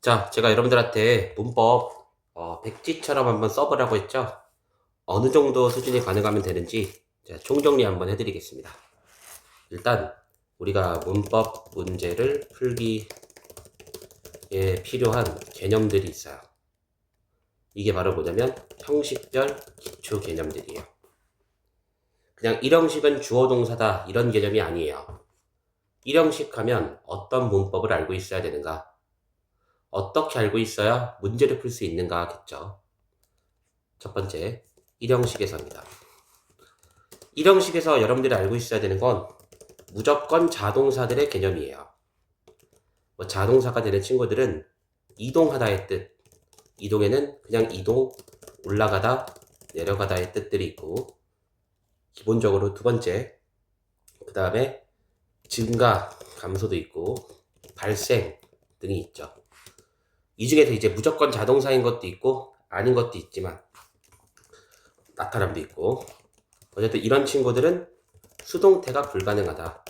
자, 제가 여러분들한테 문법 어, 백지처럼 한번 써보라고 했죠? 어느 정도 수준이 가능하면 되는지 총정리 한번 해드리겠습니다. 일단 우리가 문법 문제를 풀기에 필요한 개념들이 있어요. 이게 바로 뭐냐면 형식별 기초 개념들이에요. 그냥 일형식은 주어 동사다 이런 개념이 아니에요. 일형식 하면 어떤 문법을 알고 있어야 되는가? 어떻게 알고 있어야 문제를 풀 수 있는가 하겠죠. 첫 번째, 일형식에서입니다. 일형식에서 여러분들이 알고 있어야 되는 건 무조건 자동사들의 개념이에요. 뭐 자동사가 되는 친구들은 이동하다의 뜻, 이동에는 그냥 이동, 올라가다, 내려가다의 뜻들이 있고, 기본적으로 두 번째, 그 다음에 증가, 감소도 있고, 발생 등이 있죠. 이 중에서 이제 무조건 자동사인 것도 있고 아닌 것도 있지만 나타남도 있고 어쨌든 이런 친구들은 수동태가 불가능하다.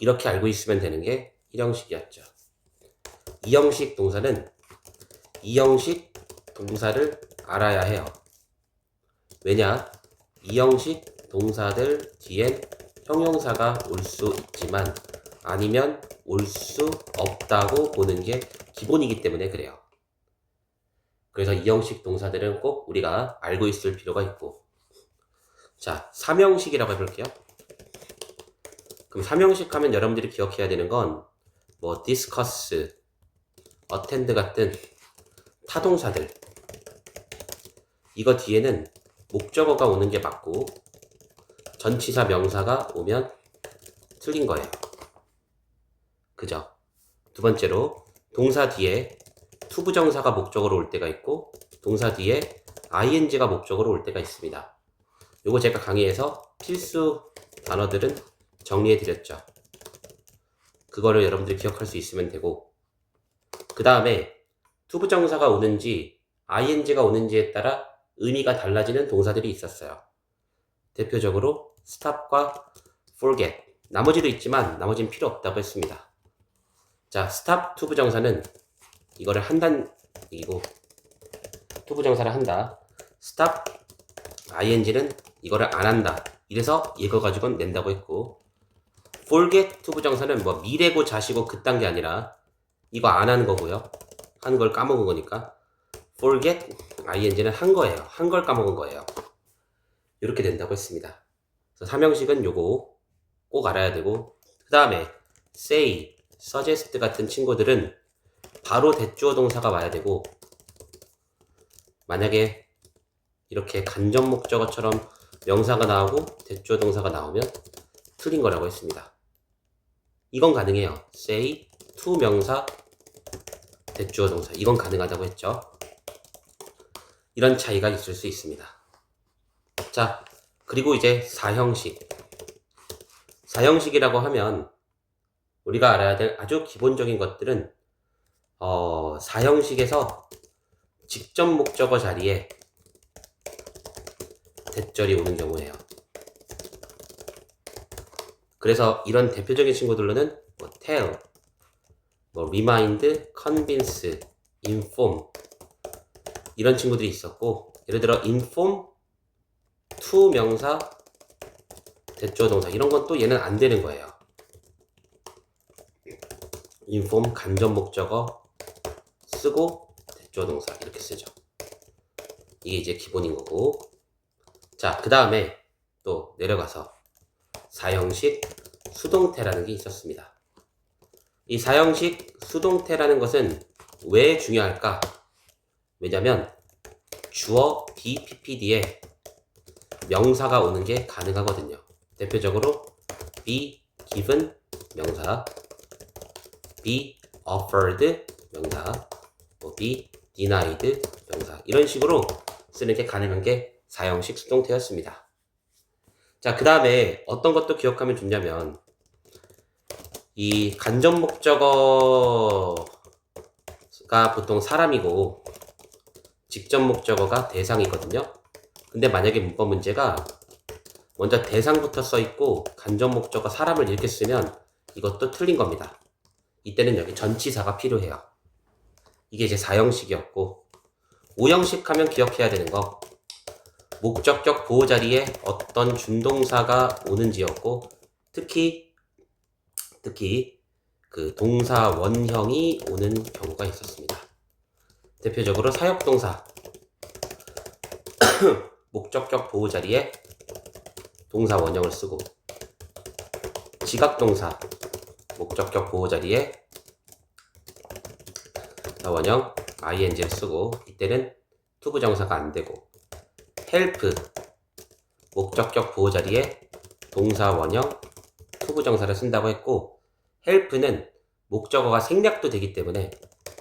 이렇게 알고 있으면 되는 게 1형식이었죠. 2형식 동사는 2형식 동사를 알아야 해요. 왜냐? 2형식 동사들 뒤엔 형용사가 올 수 있지만 아니면 올 수 없다고 보는 게 기본이기 때문에 그래요. 그래서 이 형식 동사들은 꼭 우리가 알고 있을 필요가 있고. 자, 삼형식이라고 해볼게요. 그럼 삼형식 하면 여러분들이 기억해야 되는 건 뭐 discuss, attend 같은 타동사들. 이거 뒤에는 목적어가 오는 게 맞고 전치사 명사가 오면 틀린 거예요. 그죠? 두 번째로 동사 뒤에 투부정사가 목적으로 올 때가 있고 동사 뒤에 ing가 목적으로 올 때가 있습니다. 요거 제가 강의에서 필수 단어들은 정리해 드렸죠. 그거를 여러분들이 기억할 수 있으면 되고 그 다음에 투부정사가 오는지 ing가 오는지에 따라 의미가 달라지는 동사들이 있었어요. 대표적으로 stop과 forget 나머지도 있지만 나머지는 필요 없다고 했습니다. 자, stop 투부 정사는 이거를 한단 이고 투부 정사를 한다. stop ing는 이거를 안 한다. 이래서 이거 가지고는 낸다고 했고 forget 투부 정사는 뭐 미래고 자시고 그딴 게 아니라 이거 안 하는 거고요. 하는 걸 까먹은 거니까 forget ing는 한 거예요. 한 걸 까먹은 거예요. 이렇게 된다고 했습니다. 그래서 삼형식은 요거 꼭 알아야 되고 그 다음에 say, suggest 같은 친구들은 바로 대주어 동사가 와야 되고 만약에 이렇게 간접 목적어처럼 명사가 나오고 대주어 동사가 나오면 틀린 거라고 했습니다. 이건 가능해요. say, to 명사, 대주어 동사. 이건 가능하다고 했죠. 이런 차이가 있을 수 있습니다. 자, 그리고 이제 사형식. 사형식이라고 하면 우리가 알아야 될 아주 기본적인 것들은 어, 사형식에서 직접 목적어 자리에 대절이 오는 경우예요. 그래서 이런 대표적인 친구들로는 뭐 tell, 뭐 remind, convince, inform 이런 친구들이 있었고 예를 들어 inform, to 명사, 대조 동사 이런 건 또 얘는 안 되는 거예요. Inform 간접 목적어 쓰고 대조 동사 이렇게 쓰죠. 이게 이제 기본인 거고. 자, 그 다음에 또 내려가서 사형식 수동태라는 게 있었습니다. 이 사형식 수동태라는 것은 왜 중요할까? 왜냐면 주어 BPPD에 명사가 오는 게 가능하거든요. 대표적으로 be given 명사, be offered 명사, 뭐 be denied 명사 이런 식으로 쓰는 게 가능한 게 사형식 수동태였습니다. 자, 그 다음에 어떤 것도 기억하면 좋냐면 이 간접 목적어가 보통 사람이고 직접 목적어가 대상이거든요. 근데 만약에 문법 문제가 먼저 대상부터 써 있고 간접 목적어 사람을 이렇게 쓰면 이것도 틀린 겁니다. 이때는 여기 전치사가 필요해요. 이게 이제 4형식이었고 5형식 하면 기억해야 되는 거 목적격 보호 자리에 어떤 준동사가 오는지였고 특히 특히 그 동사 원형이 오는 경우가 있었습니다. 대표적으로 사역동사 목적격 보호 자리에 동사 원형을 쓰고 지각동사 목적격 보호 자리에 자, 원형 ing를 쓰고 이때는 투부 정사가 안 되고 help 목적격 보호 자리에 동사 원형 투부 정사를 쓴다고 했고 help는 목적어가 생략도 되기 때문에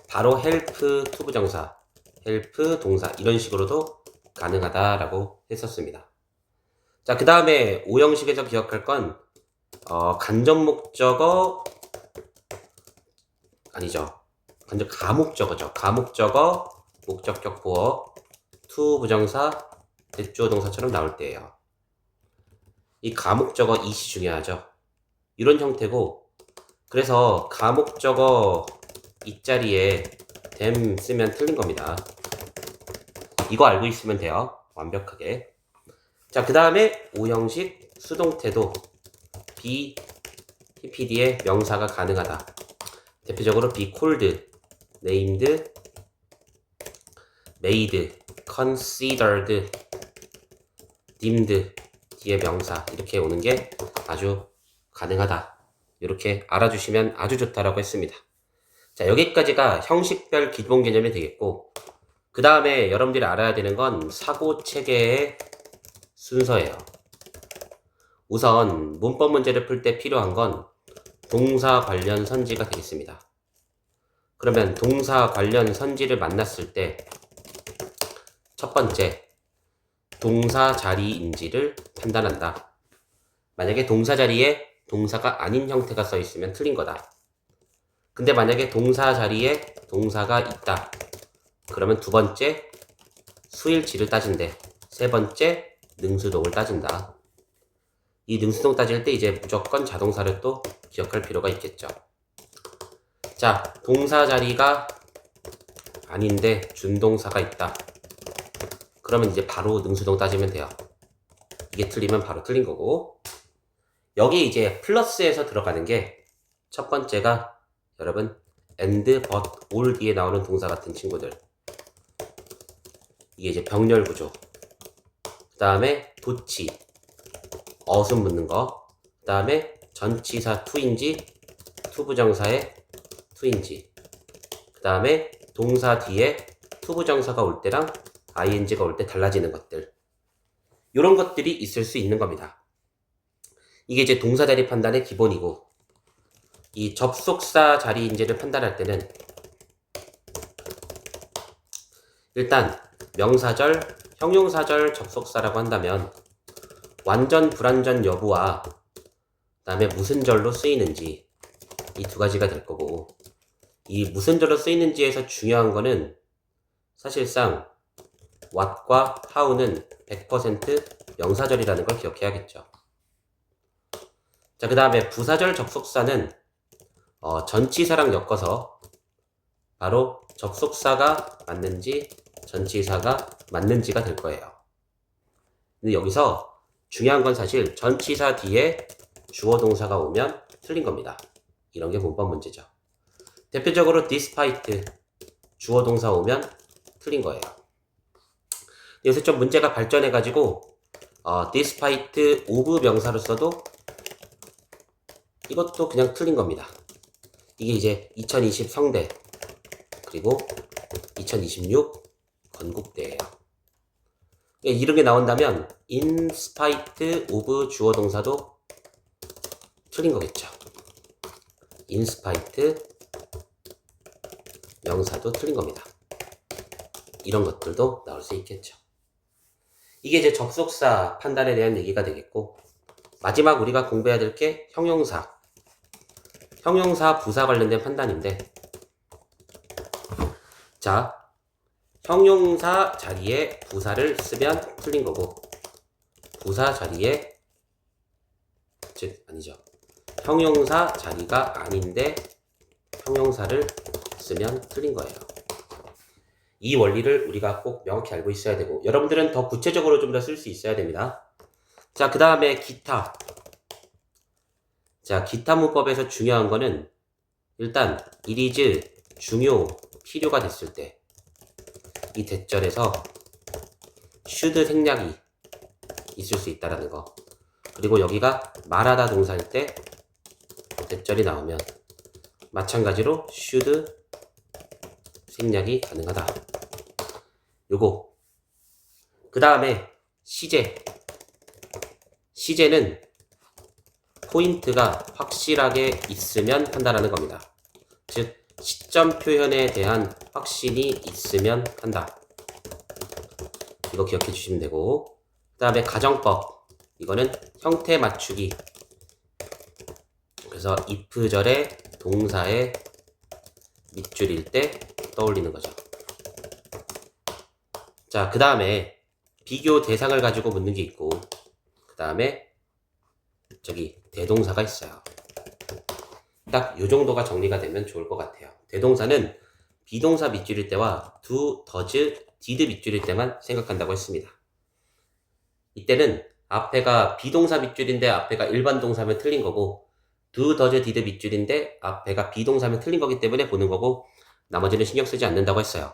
바로 help 투부 정사 help 동사 이런 식으로도 가능하다라고 했었습니다. 자, 그 다음에 오형식에서 기억할 건 어, 간접 목적어 아니죠. 간접 가목적어죠. 가목적어, 목적격 보어, 투 부정사, 대주어 동사처럼 나올 때예요. 이 가목적어 이시 중요하죠. 이런 형태고 그래서 가목적어 이 자리에 댐 쓰면 틀린 겁니다. 이거 알고 있으면 돼요. 완벽하게. 자, 그 다음에 오형식 수동태도 be, ppd의 명사가 가능하다. 대표적으로 be cold, named, made, considered, deemed 뒤에 명사 이렇게 오는 게 아주 가능하다. 이렇게 알아주시면 아주 좋다라고 했습니다. 자, 여기까지가 형식별 기본 개념이 되겠고, 그 다음에 여러분들이 알아야 되는 건 사고 체계의 순서예요. 우선 문법 문제를 풀 때 필요한 건 동사 관련 선지가 되겠습니다. 그러면 동사 관련 선지를 만났을 때 첫 번째 동사 자리인지를 판단한다. 만약에 동사 자리에 동사가 아닌 형태가 써 있으면 틀린 거다. 근데 만약에 동사 자리에 동사가 있다. 그러면 두 번째 수일치를 따진대. 세 번째 능수동을 따진다. 이 능수동 따질 때 이제 무조건 자동사를 또 기억할 필요가 있겠죠. 자, 동사 자리가 아닌데 준동사가 있다. 그러면 이제 바로 능수동 따지면 돼요. 이게 틀리면 바로 틀린 거고. 여기 이제 플러스에서 들어가는 게 첫 번째가 여러분 and, but, all 뒤에 나오는 동사 같은 친구들. 이게 이제 병렬 구조. 그 다음에 도치, 어순 묻는 거. 그 다음에 전치사 투인지, 투부정사의 투인지. 그 다음에 동사 뒤에 투부정사가 올 때랑 ing가 올 때 달라지는 것들. 이런 것들이 있을 수 있는 겁니다. 이게 이제 동사 자리 판단의 기본이고, 이 접속사 자리인지를 판단할 때는 일단 명사절, 형용사절 접속사라고 한다면 완전 불완전 여부와 그다음에 무슨 절로 쓰이는지 이 두 가지가 될 거고 이 무슨 절로 쓰이는지에서 중요한 거는 사실상 what과 how는 100% 명사절이라는 걸 기억해야겠죠. 자, 그 다음에 부사절 접속사는 어, 전치사랑 엮어서 바로 접속사가 맞는지 전치사가 맞는지가 될 거예요. 근데 여기서 중요한 건 사실 전치사 뒤에 주어 동사가 오면 틀린 겁니다. 이런 게 문법 문제죠. 대표적으로 despite 주어 동사 오면 틀린 거예요. 요새 좀 문제가 발전해가지고 어, despite of 명사로 써도 이것도 그냥 틀린 겁니다. 이게 이제 2020 성대 그리고 2026 건국대예요. 이런 게 나온다면 in spite of 주어 동사도 틀린 거겠죠. in spite 명사도 틀린 겁니다. 이런 것들도 나올 수 있겠죠. 이게 이제 접속사 판단에 대한 얘기가 되겠고 마지막 우리가 공부해야 될 게 형용사 형용사 부사 관련된 판단인데 자 형용사 자리에 부사를 쓰면 틀린 거고 부사 자리에 즉 아니죠 형용사 자리가 아닌데 형용사를 쓰면 틀린 거예요. 이 원리를 우리가 꼭 명확히 알고 있어야 되고 여러분들은 더 구체적으로 좀 더 쓸 수 있어야 됩니다. 자, 그 다음에 기타. 자, 기타 문법에서 중요한 거는 일단 it is 중요, 필요가 됐을 때 이 대절에서 should 생략이 있을 수 있다라는 거. 그리고 여기가 말하다 동사일 때 대절이 나오면 마찬가지로 should 생략이 가능하다. 요거. 그 다음에 시제. 시제는 포인트가 확실하게 있으면 한다라는 겁니다. 즉, 시점 표현에 대한 확신이 있으면 한다. 이거 기억해 주시면 되고, 그 다음에 가정법. 이거는 형태 맞추기. 그래서 if절의 동사의 밑줄일 때 떠올리는 거죠. 자, 그 다음에 비교 대상을 가지고 묻는 게 있고, 그 다음에 저기 대동사가 있어요. 딱 요 정도가 정리가 되면 좋을 것 같아요. 대동사는 비동사 밑줄일 때와 do, does, did 밑줄일 때만 생각한다고 했습니다. 이때는 앞에가 비동사 밑줄인데 앞에가 일반 동사면 틀린 거고 do, does, did 밑줄인데 앞에가 비동사면 틀린 거기 때문에 보는 거고 나머지는 신경 쓰지 않는다고 했어요.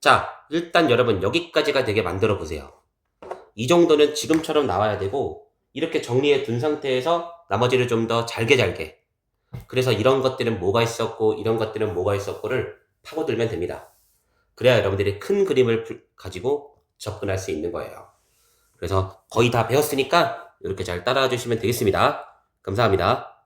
자, 일단 여러분 여기까지가 되게 만들어 보세요. 이 정도는 지금처럼 나와야 되고 이렇게 정리해 둔 상태에서 나머지를 좀 더 잘게 잘게 그래서 이런 것들은 뭐가 있었고 이런 것들은 뭐가 있었고를 파고들면 됩니다. 그래야 여러분들이 큰 그림을 풀- 가지고 접근할 수 있는 거예요. 그래서 거의 다 배웠으니까 이렇게 잘 따라와 주시면 되겠습니다. 감사합니다.